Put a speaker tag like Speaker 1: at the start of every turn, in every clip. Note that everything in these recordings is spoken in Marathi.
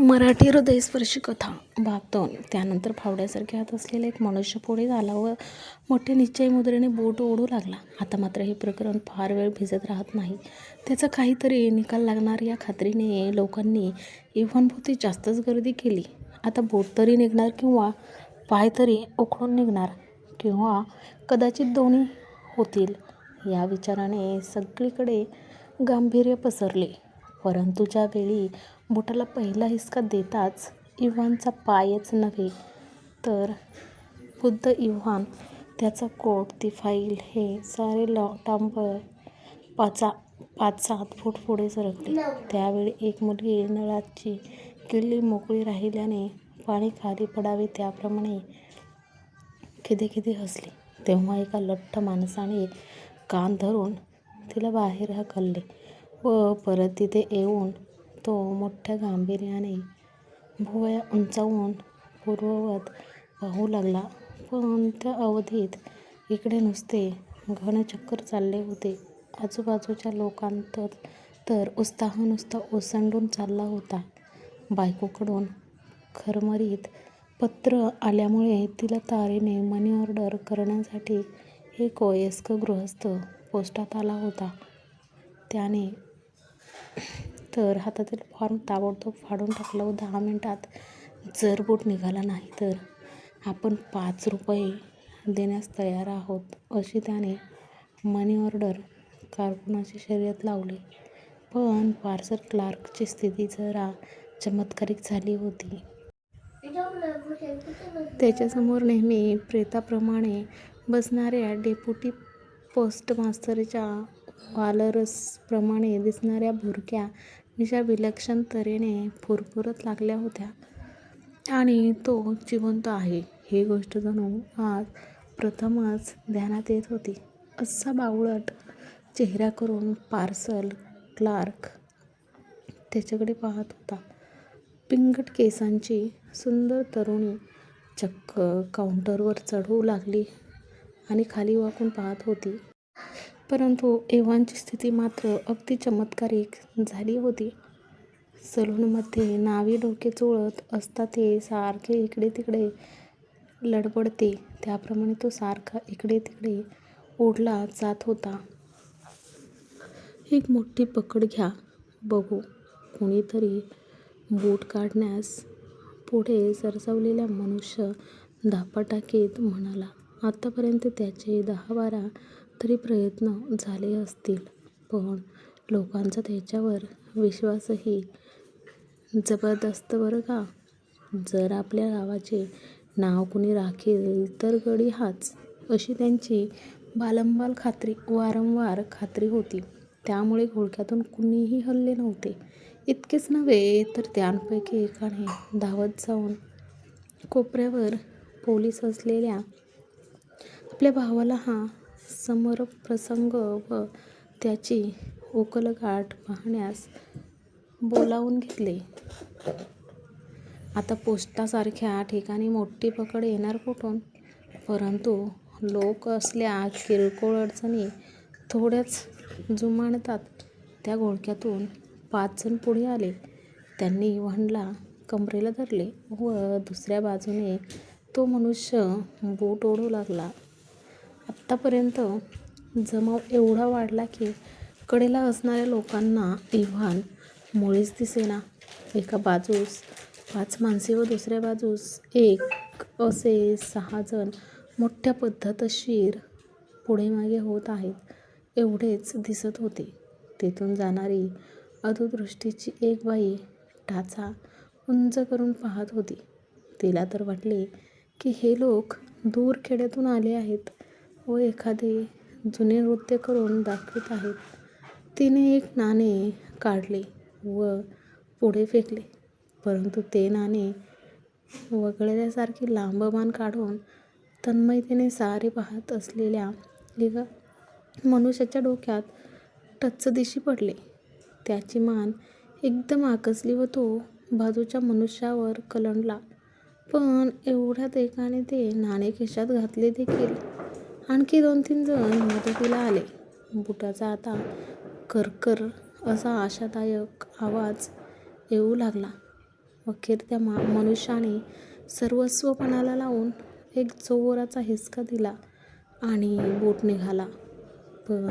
Speaker 1: मराठी हृदयस्पर्शी कथा भाग दोन त्यानंतर फावड्यासारखे हात असलेला एक मनुष्य पुढे झाला व मोठ्या निश्चय मुद्रेने बोट ओढू लागला. आता मात्र हे प्रकरण फार वेळ भिजत राहत नाही. त्याचा काहीतरी निकाल लागणार या खात्रीने लोकांनी इव्हानभोवती जास्तच गर्दी केली. आता बोट तरी निघणार किंवा पाय तरी उखळून निघणार किंवा कदाचित दोन्ही होतील या विचाराने सगळीकडे गांभीर्य पसरले. परंतु ज्यावेळी बोटाला पहिला हिसका देताच इव्हानचा पायच नव्हे तर खुद्द इव्हान त्याचा कोट ती फाईल हे सारे लॉटांबर पाचा पाच सात फूट पुढे सरकले. त्यावेळी एक मुलगी नळाची किल्ली मोकळी राहिल्याने पाणी खाली पडावे त्याप्रमाणे खिदेखिदे हसली. तेव्हा एका लठ्ठ माणसाने कान धरून तिला बाहेर हकलले व परत तिथे येऊन तो मोठ्या गांभीर्याने भुवया उंचावून पूर्ववत पाहू लागला. पण त्या अवधीत इकडे नुसते घनचक्कर चालले होते. आजूबाजूच्या लोकांत तर उत्साह नुसता ओसंडून चालला होता. बायकोकडून खरमरीत पत्र आल्यामुळे तिला तारेने मनी ऑर्डर करण्यासाठी एक वयस्क गृहस्थ पोस्टात आला होता. त्याने तर हातातील फॉर्म ताबडतोब फाडून टाकला व दहा मिनटात जर बोट निघाला नाही तर. आपण पाच रुपये देण्यास तयार आहोत अशी त्याने मनी ऑर्डर कारकुनाची शर्यत लावली. पण पार्सल क्लार्कची स्थिती जरा चमत्कारिक झाली होती. त्याच्यासमोर नेहमी प्रेताप्रमाणे बसणाऱ्या डेप्युटी पोस्टमास्तरच्या वालरसप्रमाणे दिसणाऱ्या भुरक्या अशा विलक्षण तऱ्हेने फुरफुरत लागल्या होत्या. आणि तो जिवंत आहे ही गोष्ट जणू आज प्रथमच ध्यानात येत होती. असा बावळट चेहरा करून पार्सल क्लार्क त्याच्याकडे पाहत होता. पिंगट केसांची सुंदर तरुणी चक्क काउंटरवर चढू लागली आणि खाली वाकून पाहत होती. परंतु एव्हानची स्थिती मात्र अगदी चमत्कारिक झाली होती. सलूनमध्ये नावी डोके चोळत असता ते सारखे इकडे तिकडे लडबडते त्याप्रमाणे तो सारखा इकडे तिकडे ओढला जात होता. एक मोठी पकड घ्या. बघू. कुणीतरी बूट काढण्यास पुढे सरसावलेला मनुष्य धापा टाकीत म्हणाला आत्तापर्यंत त्याचे दहा बारा तरी प्रयत्न झाले असतील पण लोकांचा त्याच्यावर विश्वासही जबरदस्त बरं का? जर आपल्या गावाचे नाव कुणी राखील तर गडी हाच अशी त्यांची बालंबाल खात्री वारंवार खात्री होती. त्यामुळे घोळक्यातून कुणीही हल्ले नव्हते. इतकेच नव्हे तर त्यांपैकी एकाने धावत जाऊन कोपऱ्यावर पोलीस असलेल्या आपल्या भावाला हा समरप्रसंग व त्याची उकलगाठ पाहण्यास बोलावून घेतले. आता पोस्टासारख्या ठिकाणी मोठी पकड येणार कुठून? परंतु लोक असल्या किरकोळ अडचणी थोड्याच जुमानतात. त्या घोळक्यातून पाच जण पुढे आले. त्यांनी इव्हानला कमरेला धरले व दुसऱ्या बाजूने तो मनुष्य बूट ओढू लागला. आत्तापर्यंत जमाव एवढा वाढला की कडेला असणाऱ्या लोकांना इव्हान मुळीच दिसेना. एका बाजूस पाच माणसे व दुसऱ्या बाजूस एक असे सहा जण मोठ्या पद्धतशीर पुढे मागे होत आहेत एवढेच दिसत होते. तेथून जाणारी अधुदृष्टीची एक बाई टाचा उंच करून पाहत होती. तिला तर वाटले की हे लोक दूर खेड्यातून आले आहेत. व एखादे जुने नृत्य करून दाखवित आहेत. तिने एक नाणे काढले व पुढे फेकले. परंतु ते नाणे वगळल्यासारखी लांब मान काढून तन्मयतेने सारे पाहत असलेल्या एका मनुष्याच्या डोक्यात टच्च दिशी पडले. त्याची मान एकदम आकसली व तो बाजूच्या मनुष्यावर कलंडला. पण एवढ्यात एकाने ते नाणे खिशात घातले देखील. आणखी दोन तीन जण मदतीला आले बुटाचा आता करकर असा आशादायक आवाज येऊ लागला अखेर त्या मा मनुष्याने सर्वस्वपणाला लावून एक जोराचा हिसका दिला आणि बोट निघाला. पण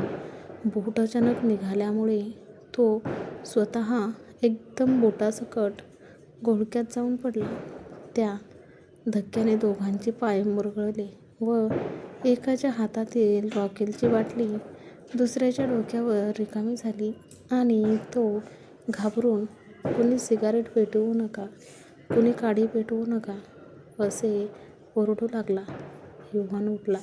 Speaker 1: बोट अचानक निघाल्यामुळे तो स्वतः एकदम बोटासकट घोळक्यात जाऊन पडला. त्या धक्क्याने दोघांचे पाय मुरगळले व एकाच्या हातातील रॉकेलची बाटली दुसऱ्याच्या डोक्यावर रिकामी झाली आणि तो घाबरून कुणी सिगारेट पेटवू नका, कुणी काडी पेटवू नका असे ओरडू लागला. युवान उठला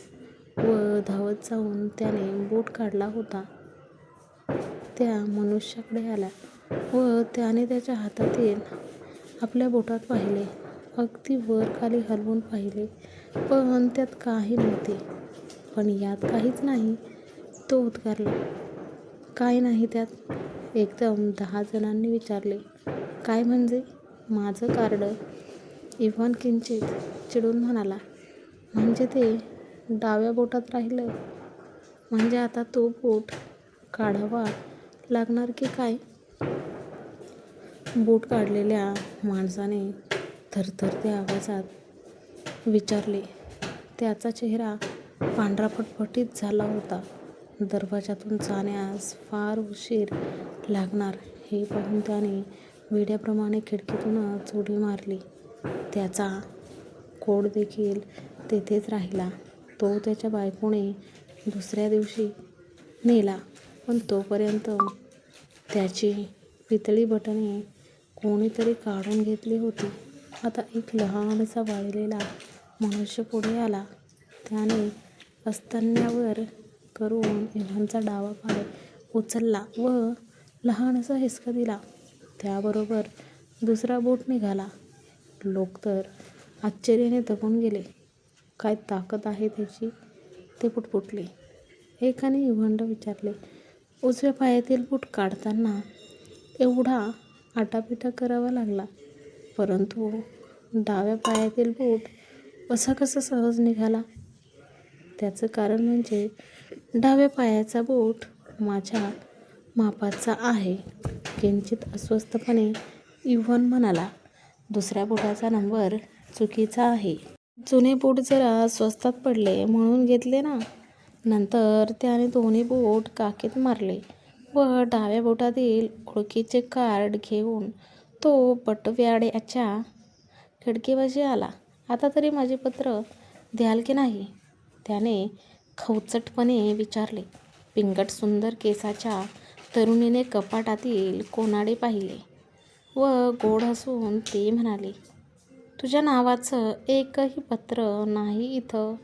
Speaker 1: व धावत जाऊन त्याने बूट काढला होता त्या मनुष्याकडे आला व त्याने त्याच्या हातातील आपल्या बोटात पाहिले. अगदी वर खाली हलवून पाहिले पण त्यात काही नव्हते. पण यात काहीच नाही, तो उद्गारला. काय नाही त्यात? एकदम दहा जणांनी विचारले. काय म्हणजे? माझं कार्ड. इव्हान किंचित चिडून म्हणाला. म्हणजे ते डाव्या बोटात राहिलं? म्हणजे आता तो बोट काढावा लागणार की काय? बोट काढलेल्या माणसाने थरथरत्या आवाजात विचारले. त्याचा चेहरा पांढरा फटफटीत झाला होता. दरवाजातून जाण्यास फार उशीर लागणार हे पाहून त्याने वेड्याप्रमाणे खिडकीतूनच उडी मारली. त्याचा कोटदेखील तेथेच राहिला. तो त्याच्या बायकोने दुसऱ्या दिवशी नेला पण तोपर्यंत त्याची पितळी बटणे कोणीतरी काढून घेतली होती. आता एक लहानसा वाळलेला मनुष्य पुढे आला. त्याने अस्तन्यावर करून इव्हानचा डावा पाय उचलला व लहानसा हिसका दिला. त्याबरोबर दुसरा बोट निघाला. लोक तर आश्चर्याने दबून गेले. काय ताकद आहे त्याची, ते पुटपुटले. एकाने इव्हानला विचारले, उजव्या पायातील बूट काढताना एवढा आटापिटा करावा लागला, परंतु डाव्या पायातील बूट असा कसा सहज निघाला? त्याचं कारण म्हणजे डाव्या पायाचा बूट माझ्या मापाचा आहे, किंचित अस्वस्थपणे इव्हान म्हणाला. दुसऱ्या बोटाचा नंबर चुकीचा आहे. जुने बूट जरा स्वस्तात पडले म्हणून घेतले ना? नंतर त्याने दोन्ही बूट काकीत मारले व डाव्या बोटातील ओळखीचे कार्ड घेऊन तो बटव्याड्याच्या खिडकीपाशी आला. आता तरी माझे पत्र द्याल की नाही? त्याने खवचटपणे विचारले. पिंगट सुंदर केसाच्या तरुणीने कपाटातील कोणाडे पाहिले व गोड हसून ते म्हणाले तुझ्या नावाचं एकही पत्र नाही इथं.